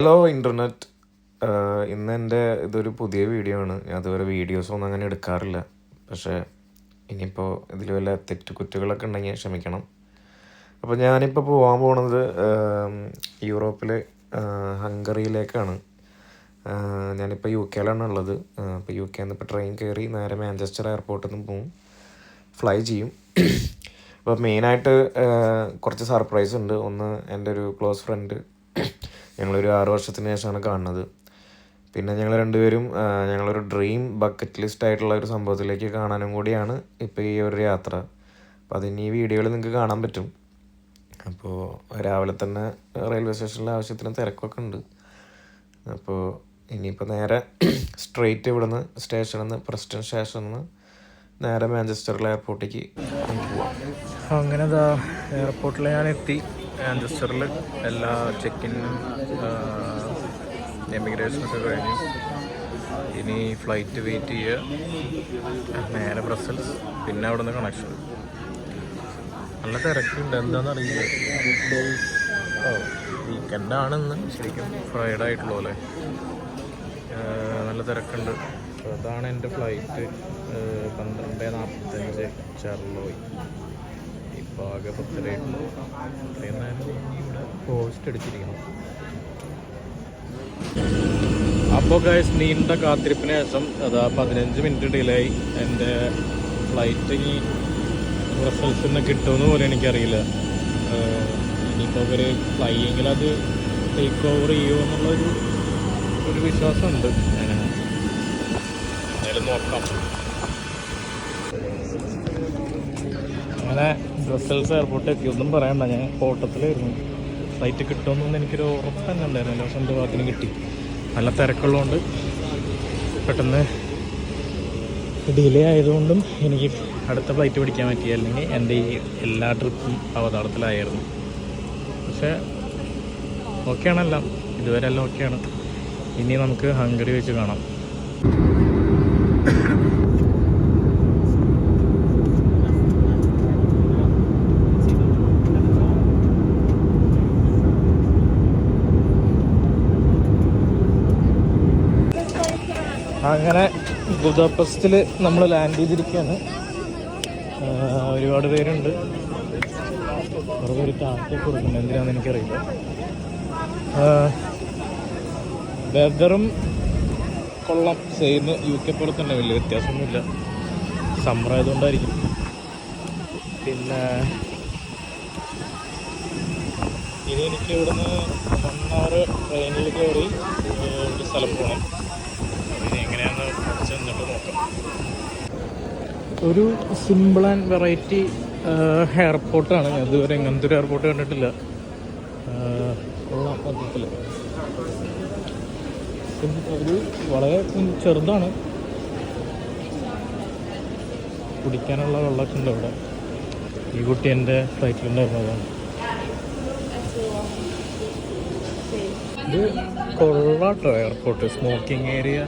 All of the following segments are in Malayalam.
ഹലോ ഇന്റർനെറ്റ് ഇന്ന് എന്റെ ഇതൊരു പുതിയ വീഡിയോ ആണ്. ഞാൻ അതുവരെ വീഡിയോസൊന്നും അങ്ങനെ എടുക്കാറില്ല. പക്ഷേ ഇനിയിപ്പോൾ ഇതിൽ വല്ല തെറ്റുകുറ്റുകളൊക്കെ ഉണ്ടെങ്കിൽ ക്ഷമിക്കണം. അപ്പോൾ ഞാനിപ്പോൾ പോകാൻ പോണത് യൂറോപ്പിലെ ഹംഗറിയിലേക്കാണ്. ഞാനിപ്പോൾ യു കെയിലാണ് ഉള്ളത്. അപ്പോൾ യു കെയിൽ ഇപ്പോൾ ട്രെയിൻ കയറി നേരെ മാഞ്ചസ്റ്റർ എയർപോർട്ടിൽ നിന്ന് പോകും ഫ്ലൈ ചെയ്യും. അപ്പോൾ മെയിനായിട്ട് കുറച്ച് സർപ്രൈസ് ഉണ്ട്. ഒന്ന് എന്റെ ഒരു ക്ലോസ് ഫ്രണ്ട് ഞങ്ങളൊരു ആറ് വർഷത്തിന് ശേഷമാണ് കാണുന്നത്. പിന്നെ ഞങ്ങൾ രണ്ടുപേരും ഞങ്ങളൊരു ഡ്രീം ബക്കറ്റ് ലിസ്റ്റ് ആയിട്ടുള്ള ഒരു സംഭവത്തിലേക്ക് കാണാനും കൂടിയാണ് ഇപ്പോൾ ഈ ഒരു യാത്ര. അപ്പോൾ അതിന് ഈ വീഡിയോയിൽ നിങ്ങൾക്ക് കാണാൻ പറ്റും. അപ്പോൾ രാവിലെ തന്നെ റെയിൽവേ സ്റ്റേഷനിലെ ആവശ്യത്തിന് തിരക്കൊക്കെ ഉണ്ട്. അപ്പോൾ ഇനിയിപ്പോൾ നേരെ സ്ട്രെയിറ്റ് ഇവിടുന്ന് സ്റ്റേഷനിൽ നിന്ന് പ്രസ്റ്റൺ സ്റ്റേഷനിൽ നിന്ന് നേരെ മാഞ്ചസ്റ്ററിലെ എയർപോർട്ടിലേക്ക് പോവാം. അങ്ങനെ എയർപോർട്ടിൽ ഞാൻ എത്തി മാഞ്ചസ്റ്ററിൽ എല്ലാ ചെക്കിനും എമിഗ്രേഷനൊക്കെ കഴിഞ്ഞു. ഇനി ഫ്ലൈറ്റ് വെയിറ്റ് ചെയ്യുക നേരെ ബ്രസൽസ് പിന്നെ അവിടെ നിന്ന് കണക്ഷൻ നല്ല തിരക്കുണ്ട്. എന്താണെന്ന് അറിയില്ല. ഓ വീക്കെൻഡാണെന്ന് ശരിക്കും ഫ്രൈഡ് ആയിട്ടുള്ളൂ അല്ലേ? നല്ല തിരക്കുണ്ട്. അതാണ് എന്റെ ഫ്ലൈറ്റ് പന്ത്രണ്ട് നാൽപ്പത്തഞ്ച് ചെർലോയി. ഇവിടെ പോസ്റ്റ് അപ്പോൾ ഗൈസ് നീണ്ട കാത്തിരിപ്പിന് ശേഷം അതാ പതിനഞ്ച് മിനിറ്റ് ഡിലേ ആയി എന്റെ ഫ്ലൈറ്റ് ഇനി ബ്രസൽസിൽ നിന്ന് കിട്ടുമെന്ന് പോലും എനിക്കറിയില്ല. ഇനിയിപ്പോൾ ഇവർ ഫ്ലൈയെങ്കിൽ അത് ടേക്ക് ഓവർ ചെയ്യുമോ എന്നുള്ളൊരു ഒരു വിശ്വാസമുണ്ട്. എന്തായാലും നോക്കാം. അങ്ങനെ ബ്രസൽസ് എയർപോർട്ട് എത്തി ഒന്നും പറയണ്ട ഞാൻ ഓട്ടത്തിലായിരുന്നു ഫ്ലൈറ്റ് കിട്ടുമെന്നൊന്നും എനിക്കൊരു ഉറപ്പ് തന്നെ ഉണ്ടായിരുന്നു പക്ഷെ എന്റെ ഭാഗത്തിന് കിട്ടി. നല്ല തിരക്കുള്ളതുകൊണ്ട് പെട്ടെന്ന് ഡിലേ ആയതുകൊണ്ടും എനിക്ക് അടുത്ത ഫ്ലൈറ്റ് പിടിക്കാൻ പറ്റിയ അല്ലെങ്കിൽ എന്റെ ഈ എല്ലാ ട്രിപ്പും അവതാളത്തിലായിരുന്നു. പക്ഷേ ഓക്കെയാണല്ലോ ഇതുവരെ എല്ലാം ഓക്കെയാണ് ഇനി നമുക്ക് ഹംഗറി വെച്ച് കാണാം. അങ്ങനെ ബുദാപസ്റ്റിൽ നമ്മൾ ലാൻഡ് ചെയ്തിരിക്കുകയാണ്. ഒരുപാട് പേരുണ്ട്. കുറേ പേര് കാറ്റ് കൊടുക്കുന്നുണ്ട് എന്തിനാണെന്ന് എനിക്കറിയില്ല വെതറും കൊള്ളാം. സെയിം യു കെ പോലെ തന്നെ വലിയ വ്യത്യാസമൊന്നുമില്ല. സമ്മർ ആയതുകൊണ്ടായിരിക്കും പിന്നെ ഇനി എനിക്ക് ഇവിടുന്ന് വൺ ട്രെയിനിൽ കയറി ഒരു സ്ഥലം പോകണം ഇനി എങ്ങനെയാണെന്ന് കുറച്ച് എന്നിട്ട് നോക്കാം ഒരു സിമ്പിൾ ആൻഡ് വെറൈറ്റി എയർപോർട്ടാണ് ഞാൻ ഇതുവരെ ഇങ്ങനത്തെ ഒരു എയർപോർട്ട് കണ്ടിട്ടില്ല. ഒരു വളരെ ചെറുതാണ്. കുടിക്കാനുള്ള വെള്ളമൊക്കെ ഉണ്ട് അവിടെ. ഈ കുട്ടി എന്റെ ഫ്ലൈറ്റിലുണ്ടായിരുന്നതാണ് ഇത് കൊള്ളാട്ടോ എയർപോർട്ട് സ്മോക്കിംഗ് ഏരിയ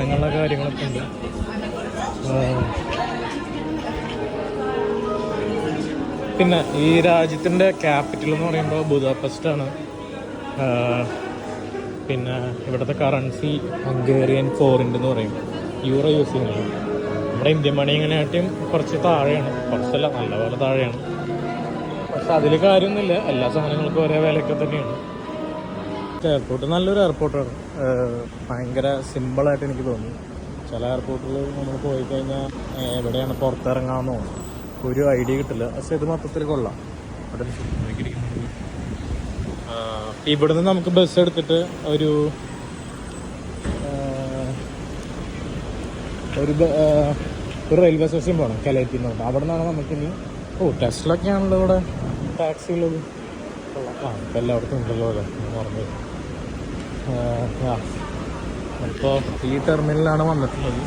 അങ്ങനെയുള്ള കാര്യങ്ങളൊക്കെ ഉണ്ട്. പിന്നെ ഈ രാജ്യത്തിന്റെ ക്യാപിറ്റൽ എന്ന് പറയുമ്പോൾ ബുദാപെസ്റ്റ് ആണ്. പിന്നെ ഇവിടുത്തെ കറൻസി ഹംഗേറിയൻ ഫോറിന്റെ എന്ന് പറയും. യൂറോ യൂസ് ചെയ്യുന്നത് നമ്മുടെ ഇന്ത്യൻ മണി ഇങ്ങനെയായിട്ടും കുറച്ച് താഴെയാണ്. കുറച്ചല്ല നല്ലപോലെ താഴെയാണ്. പക്ഷെ അതിൽ കാര്യമൊന്നുമില്ല. എല്ലാ സാധനങ്ങൾക്കും ഒരേ വിലയൊക്കെ തന്നെയാണ്. എയർപോർട്ട് നല്ലൊരു എയർപോർട്ടാണ് ഭയങ്കര സിമ്പിളായിട്ട് എനിക്ക് തോന്നി. ചില എയർപോർട്ടിൽ നമ്മൾ പോയി കഴിഞ്ഞാൽ എവിടെയാണ് പുറത്തിറങ്ങാമെന്നോ ഒരു ഐഡിയ കിട്ടില്ല. പക്ഷെ ഇത് മൊത്തത്തിൽ കൊള്ളാം. ഇവിടുന്ന് നമുക്ക് ബസ് എടുത്തിട്ട് ഒരു ഒരു ഒരു റെയിൽവേ സ്റ്റേഷൻ പോകണം കലയത്തിൽ നിന്ന് അവിടെ നിന്നാണ് നമുക്കിനി ഓ ടെസ്റ്റിലൊക്കെ ആണല്ലോ ഇവിടെ. ടാക്സി ഉള്ളത്. ആ ഇപ്പം എല്ലായിടത്തും ഉണ്ടല്ലോ അല്ലേ മറന്നു അപ്പോൾ ഈ ടെർമിനലാണ് വന്നിട്ടുള്ളത്.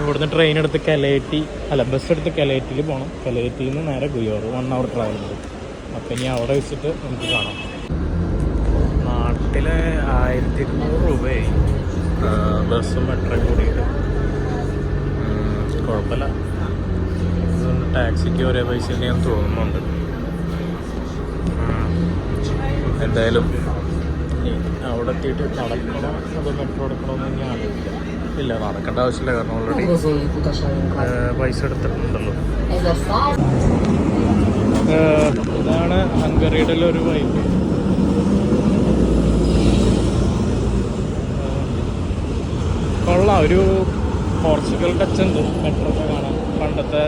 ഇവിടുന്ന് ട്രെയിൻ എടുത്ത് കലേറ്റി അല്ല ബസ് എടുത്ത് കലേറ്റിൽ പോകണം കലേറ്റിയിൽ നിന്ന് നേരെ ഗുയോറ് വൺ അവർ ട്രാവൽ ഉണ്ട്. അപ്പം ഇനി അവിടെ വെച്ചിട്ട് നമുക്ക് കാണാം. നാട്ടിലെ ആയിരത്തി ഇരുന്നൂറ് രൂപയായി. ബസ്സും മെട്രോയും കൂടിയിട്ട്. കുഴപ്പമില്ല. അതുകൊണ്ട് ടാക്സിക്ക് ഒരേ പൈസ ഞാൻ തോന്നുന്നുണ്ട്. എന്തായാലും. അവിടെ എത്തിയിട്ട് നടക്കണോ? അത് മെട്രോ എടുക്കണമെന്ന് ഞാൻ ആലോചിക്കാം ഇല്ല നടക്കേണ്ട ആവശ്യമില്ല കാരണം ഓൾറെഡി പൈസ എടുത്തിട്ടുണ്ടല്ലോ. ഇതാണ് ഹംഗറിയുടെ ഒരു വൈബ് കൊള്ളാം ഒരു പോർച്ചുഗൽ ടച്ച് ഉണ്ട്. മെട്രോ കാണാം. കാണാൻ പണ്ടത്തെ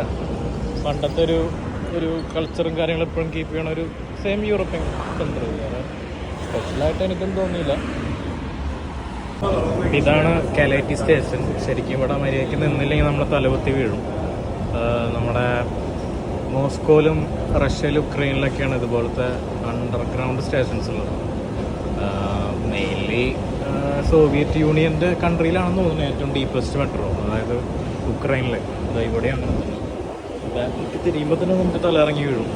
പണ്ടത്തെ ഒരു ഒരു കൾച്ചറും കാര്യങ്ങളും ഇപ്പോഴും കീപ്പ് ചെയ്യണ ഒരു സെയിം യൂറോപ്യൻ കൺട്രി സ്പെഷ്യലായിട്ട് എനിക്കൊന്നും തോന്നിയില്ല. ഇതാണ് കാലേറ്റി സ്റ്റേഷൻ. ശരിക്കും ഇവിടെ മര്യാദയ്ക്ക് നിന്നില്ലെങ്കിൽ നമ്മൾ തലകുത്തി വീഴും. നമ്മുടെ മോസ്കോയിലും റഷ്യയിലും ഉക്രൈനിലൊക്കെയാണ് ഇതുപോലത്തെ അണ്ടർഗ്രൗണ്ട് സ്റ്റേഷൻസ് ഉള്ളത്. മെയിൻലി സോവിയറ്റ് യൂണിയന്റെ കൺട്രിയിലാണെന്ന് തോന്നുന്നു ഏറ്റവും ഡീപ്പസ്റ്റ് മെട്രോ അതായത് ഉക്രൈനിൽ അതായത് ഇവിടെയാണ്. ബാക്കിലേക്ക് തിരിയുമ്പോൾ തന്നെ നമുക്ക് തലയിറങ്ങി വീഴും.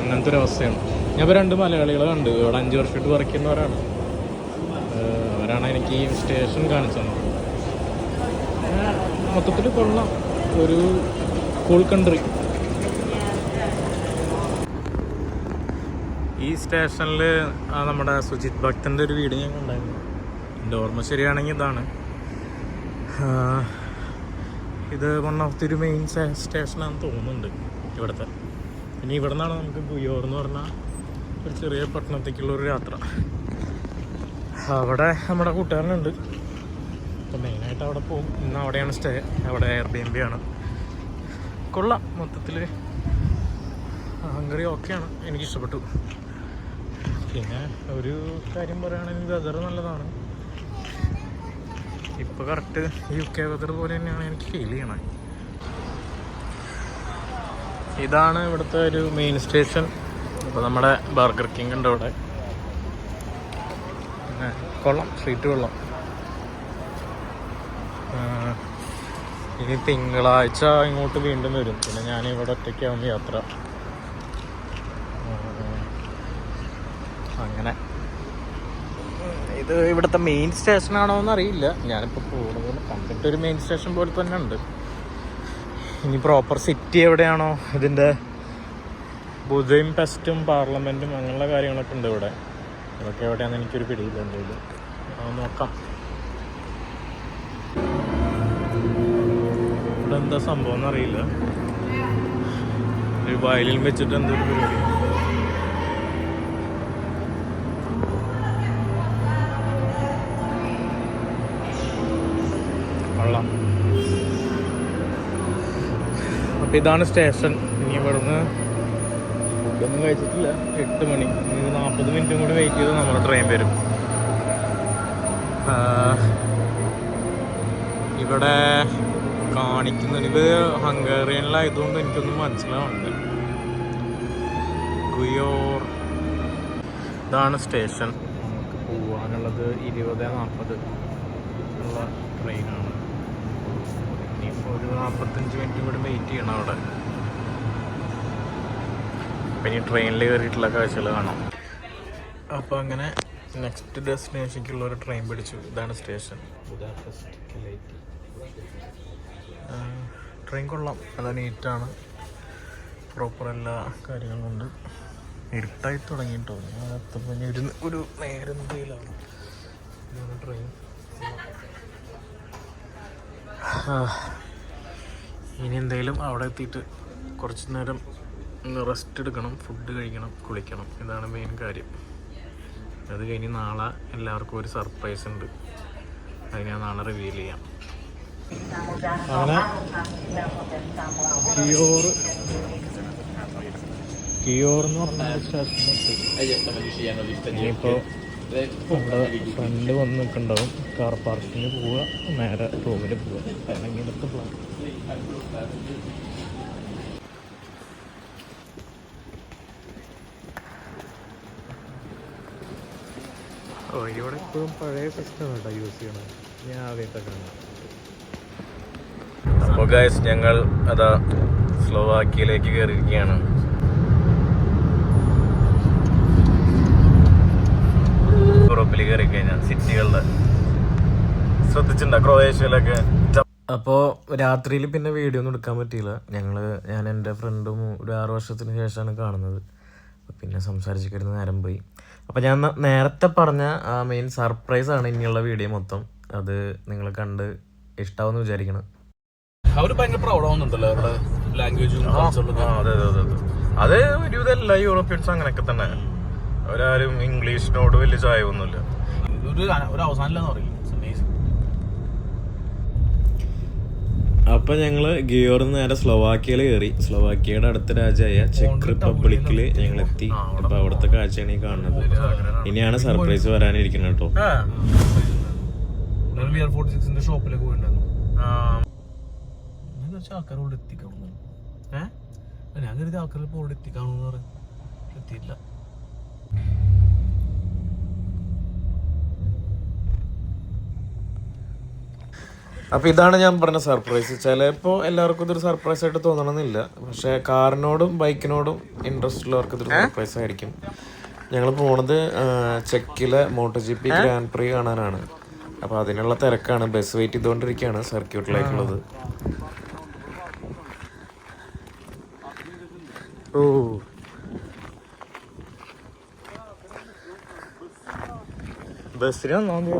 അങ്ങനത്തെ ഒരു അവസ്ഥയാണ്. ഞാൻ ഇപ്പോൾ രണ്ട് മലയാളികളെ കണ്ടു. ഇവിടെ അഞ്ച് വർഷമായിട്ട് വർക്ക് ചെയ്യുന്നവരാണ്. അവരാണ് എനിക്ക് ഈ സ്റ്റേഷൻ കാണിച്ചു തന്നത് മൊത്തത്തിൽ കൊള്ളാം ഒരു കൂൾ കൺട്രി ഈ സ്റ്റേഷനിൽ നമ്മുടെ സുജിത് ഭക്തന്റെ ഒരു വീട് ഞങ്ങൾ ഉണ്ടായിരുന്നു എന്റെ ഓർമ്മ ശരിയാണെങ്കിൽ ഇതാണ്. ഇത് വൺ ഓഫ് ദി ഒരു മെയിൻ സ്റ്റേഷനാണെന്ന് തോന്നുന്നുണ്ട് ഇവിടുത്തെ. ഇനി ഇവിടെ നിന്നാണ് നമുക്ക് ഗുയോർ എന്ന് പറഞ്ഞാൽ ഒരു ചെറിയ പട്ടണത്തേക്കുള്ള ഒരു യാത്ര. അവിടെ നമ്മുടെ കൂട്ടുകാരനുണ്ട്. അപ്പോൾ മെയിനായിട്ട് അവിടെ പോകും. ഇന്ന് അവിടെയാണ് സ്റ്റേ അവിടെ എയർ ബി എം ബി ആണ്. കൊള്ളാം. മൊത്തത്തിൽ ഹംഗറി ഓക്കെയാണ് എനിക്കിഷ്ടപ്പെട്ടു. പിന്നെ ഒരു കാര്യം പറയുകയാണെങ്കിൽ വെതർ നല്ലതാണ്. ഇപ്പോൾ കറക്റ്റ് യു കെ വെതർ പോലെ തന്നെയാണ് എനിക്ക് ഫീൽ ചെയ്യണത് ഇതാണ് ഇവിടുത്തെ ഒരു മെയിൻ സ്റ്റേഷൻ അപ്പോൾ നമ്മുടെ ബർഗർ കിങ് ഉണ്ട് പിന്നെ കൊള്ളാം. സ്ട്രീറ്റ് കൊള്ളാം. ഇനി തിങ്കളാഴ്ച ഇങ്ങോട്ട് വീണ്ടും വരും. പിന്നെ ഞാൻ ഇവിടെ ഒറ്റയ്ക്കാവുന്ന യാത്ര. അങ്ങനെ. ഇത് ഇവിടുത്തെ മെയിൻ സ്റ്റേഷൻ ആണോ എന്ന് അറിയില്ല. ഞാനിപ്പോൾ കൂടുതൽ കണ്ടിട്ട് ഒരു മെയിൻ സ്റ്റേഷൻ പോലെ തന്നെ ഉണ്ട്. ഇനി പ്രോപ്പർ സിറ്റി എവിടെയാണോ ഇതിന്റെ ബുധയും പെസ്റ്റും പാർലമെന്റും അങ്ങനെയുള്ള കാര്യങ്ങളൊക്കെ ഉണ്ട് ഇവിടെ. ഇതൊക്കെ എവിടെയാണെന്ന് എനിക്കൊരു പിടിയില്ല എന്തെങ്കിലും നോക്കാം. ഇവിടെ എന്താ സംഭവം എന്നറിയില്ല. ഒരു വയലിൽ വെച്ചിട്ട് എന്തൊരു പരിപാടി. കൊള്ളാം. ഇതാണ് സ്റ്റേഷൻ. ഇനി ഇവിടുന്ന് ഫുഡൊന്നും കഴിച്ചിട്ടില്ല. എട്ട് മണി. ഇനി നാൽപ്പത് മിനിറ്റും കൂടി വെയിറ്റ് ചെയ്ത് നമ്മുടെ ട്രെയിൻ വരും. ഇവിടെ കാണിക്കുന്നത് ഇത് ഹംഗേറിയനിലായതുകൊണ്ട് എനിക്കൊന്നും മനസ്സിലാവുന്നുണ്ട് ഗുയോർ. ഇതാണ് സ്റ്റേഷൻ നമുക്ക് പോവാനുള്ളത് ഇരുപത് നാൽപ്പത് ഉള്ള ട്രെയിനാണ് ഇനിയിപ്പോൾ ഒരു നാൽപ്പത്തഞ്ച് മിനിറ്റ് കൂടി വെയിറ്റ് ചെയ്യണം അവിടെ. അപ്പം ട്രെയിനിൽ കയറിയിട്ടുള്ള കാഴ്ചകൾ കാണാം. അപ്പോൾ അങ്ങനെ നെക്സ്റ്റ് ഡെസ്റ്റിനേഷനിലേക്കുള്ള ഒരു ട്രെയിൻ പിടിച്ചു. ഇതാണ് സ്റ്റേഷൻ ട്രെയിൻ കൊള്ളാം. നല്ല നീറ്റാണ് പ്രോപ്പർ എല്ലാ കാര്യങ്ങളും ഉണ്ട്. ഇരുട്ടായി തുടങ്ങിയിട്ടോ ഞാൻ എത്തുമ്പോൾ ഇനി ഒരു നേരം എന്തെങ്കിലാണ് ട്രെയിൻ ഇനി എന്തെങ്കിലും അവിടെ എത്തിയിട്ട് കുറച്ച് നേരം റെസ്റ്റ് എടുക്കണം ഫുഡ് കഴിക്കണം കുളിക്കണം. ഇതാണ് മെയിൻ കാര്യം. അത് കഴിഞ്ഞ് നാളെ എല്ലാവർക്കും ഒരു സർപ്രൈസ് ഉണ്ട്. അത് ഞാൻ നാളെ റിവീൽ ചെയ്യാം. ഫ്രണ്ട് വന്ന് നിൽക്കുന്നുണ്ടാവും കാർ പാർക്കിങ്ങിന് പോവുക നേരെ റൂമിൽ പോവുക. അല്ലെങ്കിൽ ഇതൊക്കെ പ്ലാൻ ഓ ഇവിടെ ഇപ്പോഴും പഴയ സിസ്റ്റം കേട്ടോ യൂസ് ചെയ്യണത്? ഞാൻ ആദ്യത്തെ ആദ്യമായിട്ടൊക്കെ അപ്പോൾ ഗൈസ് ഞങ്ങൾ അതാ സ്ലോവാക്കിയയിലേക്ക് കയറിയിരിക്കുകയാണ് യൂറോപ്പിൽ കയറി കഴിഞ്ഞാൽ സിറ്റികളിൽ ശ്രദ്ധിച്ചിട്ടുണ്ടോ? ക്രൊയേഷ്യയിലൊക്കെ അപ്പോൾ രാത്രിയിൽ പിന്നെ വീഡിയോ ഒന്നും എടുക്കാൻ പറ്റിയില്ല. ഞങ്ങൾ ഞാൻ എന്റെ ഫ്രണ്ടും ഒരു ആറ് വർഷത്തിന് ശേഷമാണ് കാണുന്നത്. പിന്നെ സംസാരിച്ച് കിടന്ന് നേരം പോയി. അപ്പം ഞാൻ നേരത്തെ പറഞ്ഞ ആ മെയിൻ സർപ്രൈസ് ആണ് ഇനിയുള്ള വീഡിയോ മൊത്തം. അത് നിങ്ങൾ കണ്ട് ഇഷ്ടാവെന്ന് വിചാരിക്കണം. അവർ ഭയങ്കര പ്രൗഡ് ആവുന്നുണ്ടല്ലോ അവരുടെ ലാംഗ്വേജും അതെ അതെ അതെ അതെ. ഒരുവിധം എല്ലാ യൂറോപ്യൻസും അങ്ങനെയൊക്കെ തന്നെ. അവരാരും ഇംഗ്ലീഷിനോട് വലിയ ചായവൊന്നുമില്ല ഒരു ഒരു അവസാനമില്ലെന്ന് പറയും അപ്പൊ ഞങ്ങൾ ഗിയോറിന്ന് നേരെ സ്ലോവാക്കിയയിൽ കയറി. സ്ലോവാക്കിയയുടെ അടുത്ത രാജ്യമായ ചെക്ക് റിപ്പബ്ലിക്കിൽ ഞങ്ങൾ എത്തി അപ്പൊ അവിടുത്തെ കാഴ്ചയാണ് ഈ കാണുന്നത്. ഇനിയാണ് സർപ്രൈസ് വരാനിരിക്കുന്നത് കേട്ടോ. ഷോപ്പിലേക്ക് പോയിട്ടുണ്ടായിരുന്നു ഞാൻ വെച്ചാൽ ആൾക്കാർ ഇവിടെ എത്തിക്കാണു ഏഹ് ഞാൻ കരുതി ആൾക്കാർ ഇപ്പോൾ ഇവിടെ എത്തിയില്ല അപ്പൊ ഇതാണ് ഞാൻ പറഞ്ഞ സർപ്രൈസ്. ചിലപ്പോ എല്ലാവർക്കും ഇതൊരു സർപ്രൈസ് ആയിട്ട് തോന്നണമെന്നില്ല. പക്ഷെ കാറിനോടും ബൈക്കിനോടും ഇൻട്രസ്റ്റ് ഉള്ളവർക്ക് ഇതൊരു സർപ്രൈസ് ആയിരിക്കും. ഞങ്ങൾ പോണത് ചെക്കിലെ moto G P grand prix കാണാനാണ്. അപ്പൊ അതിനുള്ള തിരക്കാണ്. ബസ് വെയിറ്റ് ചെയ്തുകൊണ്ടിരിക്കുകയാണ് സർക്യൂട്ടിലേക്കുള്ളത് ഓ. ബസ്സിന് വന്നോന്നു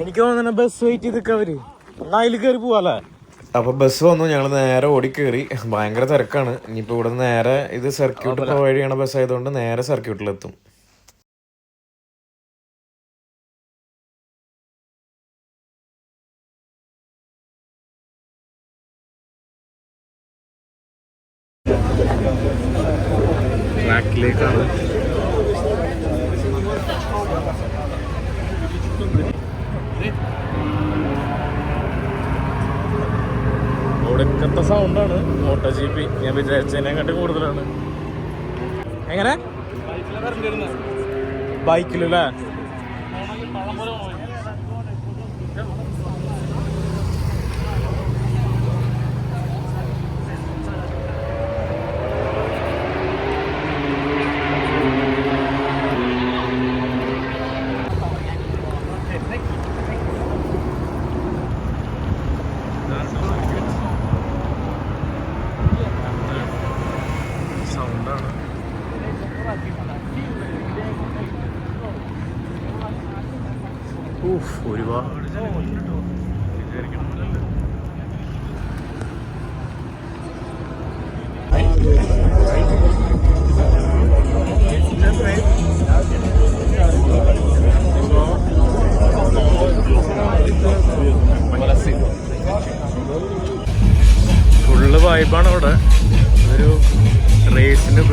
എനിക്ക് തോന്നുന്നു ബസ് വെയിറ്റ് ചെയ്തൊക്കെ അവർ. അതിൽ കയറി പോവാല്ലേ? അപ്പൊ ബസ് വന്നു ഞങ്ങൾ നേരെ ഓടിക്കേറി. ഭയങ്കര തിരക്കാണ്. ഇനിയിപ്പോ ഇവിടെ നേരെ ഇത് സർക്യൂട്ട് പ്രൊവൈഡ് ചെയ്യണ ബസ് ആയതുകൊണ്ട് നേരെ സർക്യൂട്ടിലെത്തും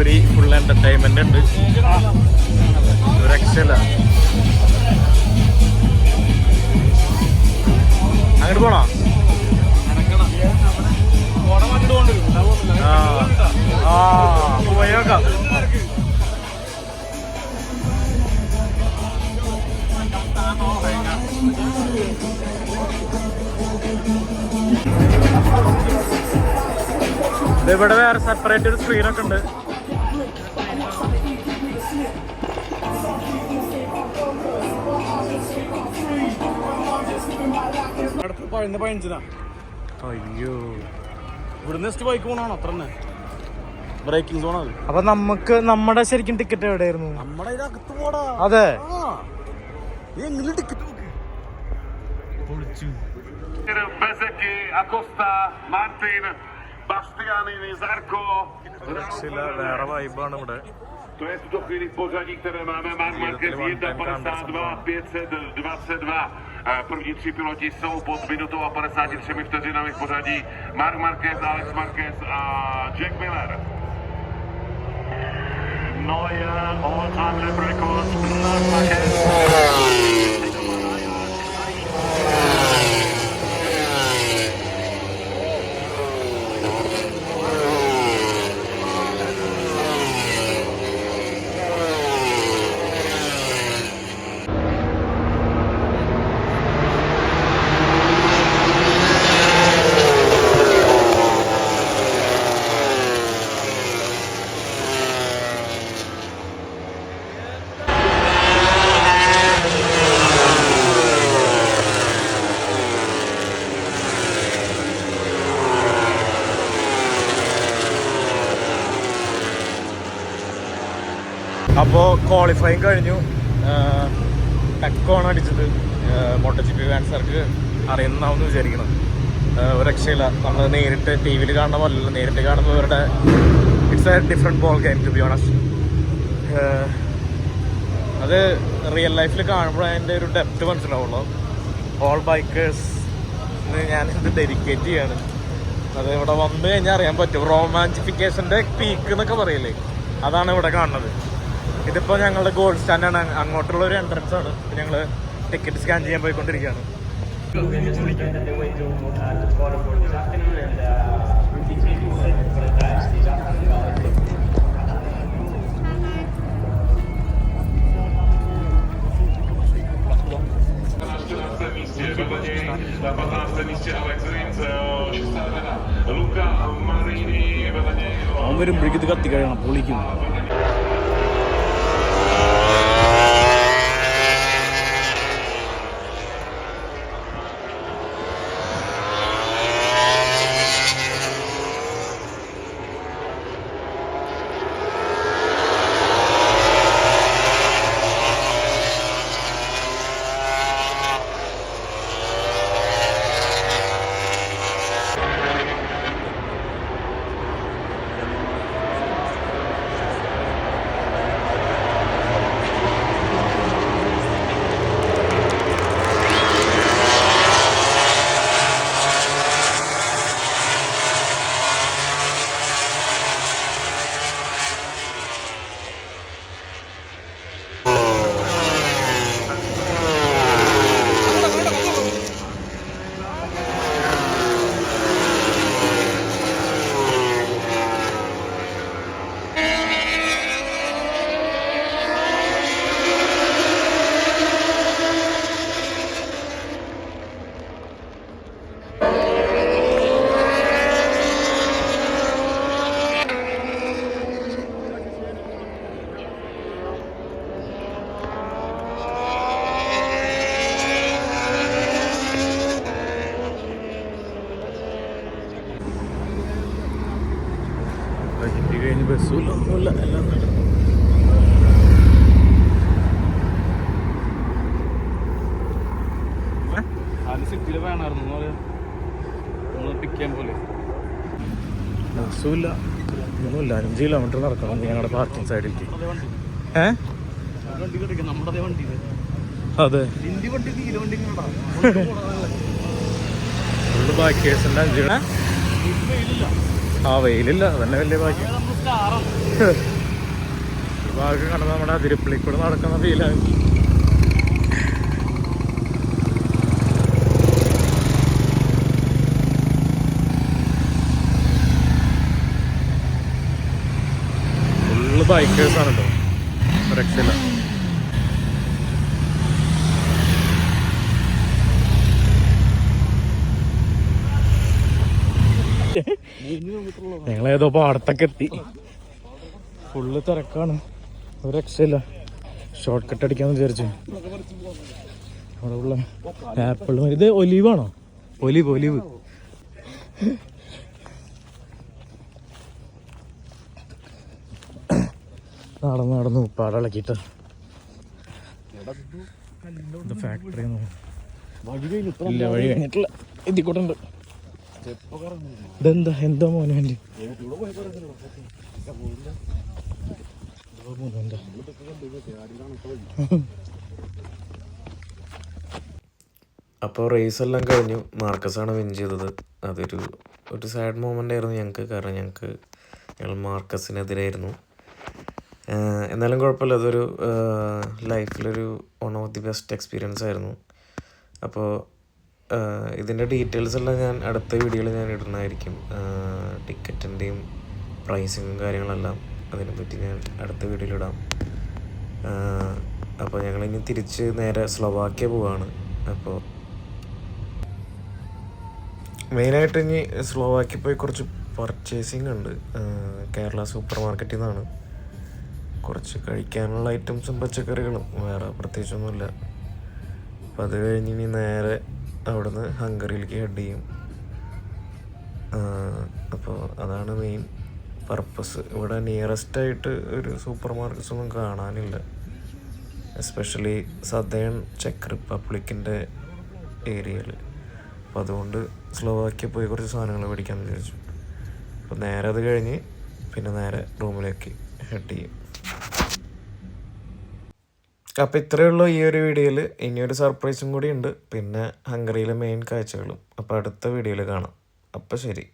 റേസിന് ഫുൾ എന്റർടൈൻമെന്റ് ഉണ്ട്. അങ്ങോട്ട് പോണോ? ഇവിടെ വേറെ സെപ്പറേറ്റ് ഒരു സ്ക്രീനൊക്കെ ഉണ്ട്. പതിനൊന്ന് പതിനഞ്ചിനാ അയ്യോ. ഇവിടെ നെക്സ്റ്റ് ബൈക്ക് പോകണോ അത്ര തന്നെ. ബ്രേക്കിംഗ് സോൺ അത് അപ്പൊ നമുക്ക് നമ്മുടെ ശരിക്കും ടിക്കറ്റ് എവിടെയായിരുന്നു? നമ്മുടെ ഇതിനകത്ത് പോടാ. അതെ. എങ്ങനെ ടിക്കറ്റ് വേറെ വൈബാണ് ഇവിടെ. To je v tuto chvíli v pořadí, které máme. Mark Marquez 1.52, 522. První tři piloti jsou pod minutou a 53 vteřinami v pořadí. Mark Marquez, Alex Marquez a Jack Miller. Neue all-time lap record. Mark Marquez. Qualifying കഴിഞ്ഞു. ടെക്കോണ് അടിച്ചത്. മോട്ടോ ജി പി ഫാൻസർക്ക് അറിയുന്നാവെന്ന് വിചാരിക്കണം ഒരു രക്ഷയില്ല. നമ്മൾ നേരിട്ട് ടി വിയിൽ കാണുന്ന പോലെയല്ല നേരിട്ട് കാണുമ്പോൾ ഇവരുടെ it's a different ball game to be honest അത് റിയൽ ലൈഫിൽ കാണുമ്പോൾ അതിന്റെ ഒരു ഡെപ്ത് മനസ്സിലാവുള്ളൂ. ഓൾ ബൈക്കേഴ്സ് ഞാൻ ഇത് ഡെഡിക്കേറ്റ് ചെയ്യാണ്. അത് ഇവിടെ വന്നു കഴിഞ്ഞാൽ അറിയാൻ പറ്റും. റോമാൻസിഫിക്കേഷന്റെ പീക്ക് എന്നൊക്കെ പറയില്ലേ? അതാണ് ഇവിടെ കാണുന്നത്. ഇതിപ്പോൾ ഞങ്ങളുടെ ഗോൾഡ് സ്റ്റാൻഡാണ് അങ്ങോട്ടുള്ള ഒരു എൻട്രൻസ് ആണ് ഞങ്ങൾ ടിക്കറ്റ് സ്കാൻ ചെയ്യാൻ പോയിക്കൊണ്ടിരിക്കുകയാണ് Na 14. místě, vedle něj na 15. místě Alex Rins, 16. Luca Marini, vedle něj അവൻ വരുമ്പോഴേക്കും ഇത് കത്തി കഴിയണം പൊളിക്കും ഒന്നുമില്ല എല്ലാം നടന്നു സിറ്റിയിൽ വേണമായിരുന്നു നമ്മൾ പിക്ക് ചെയ്യാൻ പോലെ. ഒന്നുമില്ല അഞ്ച് കിലോമീറ്റർ നടക്കണം. ഞങ്ങളുടെ പാർക്കിംഗ് സൈഡിലേക്ക് ഏ? അതേ ഫുള്ള് ബാക്കേഴ്സിന്റെ അഞ്ച്? ആ വെയിലില്ല. അതന്നെ വലിയ ഭാഗ്യം. ഈ ഭാഗം കണ്ടത് നമ്മുടെ അതിരപ്പള്ളി കൂടെ നടക്കുന്ന ഫീലാണ് ഫുള്ള് ബൈക്കേഴ്സാണ് കേട്ടോ രക്ഷയില്ല ഞങ്ങളേതോ പാടത്തൊക്കെ എത്തി ഫുള്ള് തിരക്കാണ്. ഒരു രക്ഷയില്ല. ഷോർട്ട് കട്ട് അടിക്കാന്ന് വിചാരിച്ചു. അവിടെ ഉള്ള ആപ്പിൾ ഇത് ഒലീവാണോ? Olive olive. നടന്ന് നടന്ന് ഉപ്പാടിളക്കിട്ട് ഇത് ഫാക്ടറി ഇല്ല വഴി കഴിഞ്ഞിട്ടില്ല. എത്തിക്കോട്ടുണ്ട് ഇതെന്താ? എന്താ മോനെ എന്റെ അപ്പോൾ റേസ് എല്ലാം കഴിഞ്ഞു. മാർക്കസാണ് വിൻ ചെയ്തത്. അതൊരു ഒരു സാഡ് മൊമെന്റ് ആയിരുന്നു ഞങ്ങൾക്ക് കാരണം ഞങ്ങൾക്ക് ഞങ്ങൾ മാർക്കസിനെതിരായിരുന്നു. എന്നാലും കുഴപ്പമില്ല. അതൊരു ലൈഫിലൊരു one of the best experience ആയിരുന്നു. അപ്പോൾ ഇതിന്റെ ഡീറ്റെയിൽസ് എല്ലാം ഞാൻ അടുത്ത വീഡിയോയിൽ ഞാൻ ഇടുന്നതായിരിക്കും. ടിക്കറ്റിന്റെയും പ്രൈസിങ്ങും കാര്യങ്ങളെല്ലാം അതിനെപ്പറ്റി ഞാൻ അടുത്ത വീഡിയോയിൽ ഇടാം. അപ്പോൾ ഞങ്ങളിനി തിരിച്ച് നേരെ സ്ലൊവാക്യ പോവാണ്. അപ്പോൾ മെയിനായിട്ട് ഇനി സ്ലോവാക്കി പോയി കുറച്ച് പർച്ചേസിങ് ഉണ്ട്. കേരള സൂപ്പർ മാർക്കറ്റിൽ നിന്നാണ് കുറച്ച് കഴിക്കാനുള്ള ഐറ്റംസും പച്ചക്കറികളും വേറെ പ്രത്യേകിച്ചൊന്നുമില്ല. അപ്പം അത് കഴിഞ്ഞ് ഇനി നേരെ അവിടുന്ന് ഹംഗറിയിലേക്ക് ഹെഡ് ചെയ്യും. അപ്പോൾ അതാണ് മെയിൻ പർപ്പസ് ഇവിടെ നിയറസ്റ്റ് ആയിട്ട് ഒരു സൂപ്പർ മാർക്കറ്റ്സ് ഒന്നും കാണാനില്ല. എസ്പെഷ്യലി സദേൺ ചെക്ക് റിപ്പബ്ലിക്കിന്റെ ഏരിയയിൽ അപ്പോൾ അതുകൊണ്ട് സ്ലോവാക്കിയ പോയി കുറച്ച് സാധനങ്ങൾ മേടിക്കാമെന്ന് വിചാരിച്ചു. അപ്പോൾ നേരെ അത് കഴിഞ്ഞ് പിന്നെ നേരെ റൂമിലേക്ക് ഹെഡ് ചെയ്യും. അപ്പോൾ ഇത്രയേ ഉള്ളൂ ഈ ഒരു വീഡിയോയിൽ ഇനിയൊരു സർപ്രൈസും കൂടി ഉണ്ട്. പിന്നെ ഹംഗറിയിലെ മെയിൻ കാഴ്ചകളും. അപ്പോൾ അടുത്ത വീഡിയോയിൽ കാണാം. അപ്പോൾ ശരി.